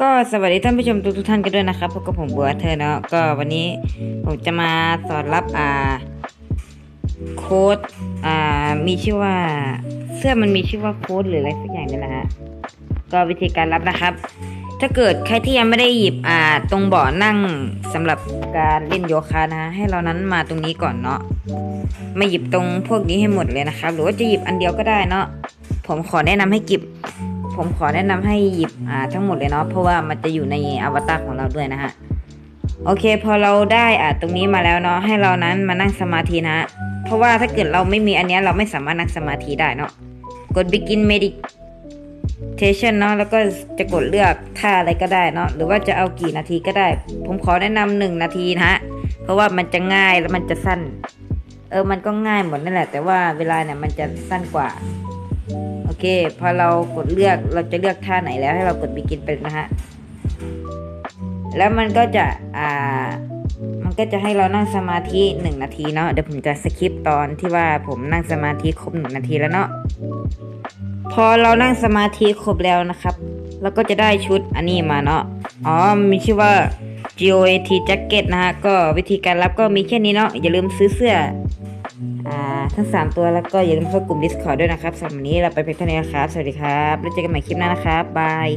ก็สวัสดีท่านผู้ชมทุกทุกท่านกันด้วยนะครับพบกับผมบัวเธอเนาะก็วันนี้ผมจะมาสอนรับอ่าโค้ดอ่ามีชื่อว่าเสื้อมันมีชื่อว่าโค้ดหรืออะไรสักอย่างนี่แหละฮะก็วิธีการรับนะครับ ถ้าเกิดใครที่ยังไม่ได้หยิบอ่าตรงเบาะนั่งสำหรับการเล่นโยคะนะฮะให้เรานั้นมาตรงนี้ก่อนเนาะมาหยิบตรงพวกนี้ให้หมดเลยนะครับ หรือว่าจะหยิบอันเดียวก็ได้เนาะผมขอแนะนำให้หยิบ ผมขอแนะนำให้หยิบอ่าทั้งหมดเลยเนาะเพราะว่ามันจะอยู่ในอวตารของเราด้วยนะฮะโอเค พอเราได้อ่าตรงนี้มาแล้วเนาะให้เรานั้นมานั่งสมาธินะ เพราะว่าถ้าเกิดเราไม่มีอันนี้เราไม่สามารถนั่งสมาธิได้เนาะกด begin meditation เนาะแล้วก็จะกดเลือกท่าอะไรก็ได้เนาะหรือว่าจะเอากี่นาทีก็ได้ ผมขอแนะนำหนึ่งนาทีนะฮะเพราะว่ามันจะง่ายแล้วมันจะสั้น เออมันก็ง่ายหมดนั่นแหละ แต่ว่าเวลาเนี่ยมันจะสั้นกว่า เค พอเรากดเลือกเราจะเลือกท่าไหนแล้วให้เรากด begin ไปนะฮะ แล้วมันก็จะอ่ามันก็จะให้เรานั่งสมาธิหนึ่งนาทีเนาะเดี๋ยวผมจะสคิปตอนที่ว่าผมนั่งสมาธิครบหนึ่งนาทีแล้วเนาะพอเรานั่งสมาธิครบแล้วนะครับเราก็จะได้ชุดอันนี้มาเนาะอ๋อมีชื่อว่า GOAT Jacket นะฮะก็วิธีการรับก็มีแค่นี้เนาะอย่าลืมซื้อเสื้อ ทั้ง 3 ตัวแล้วก็อย่าลืมเข้ากลุ่ม Discord ด้วยนะครับสำหรับวันนี้เราไปเพียงเท่านี้นะครับ สวัสดีครับ แล้วเจอกันใหม่คลิปหน้านะครับ บาย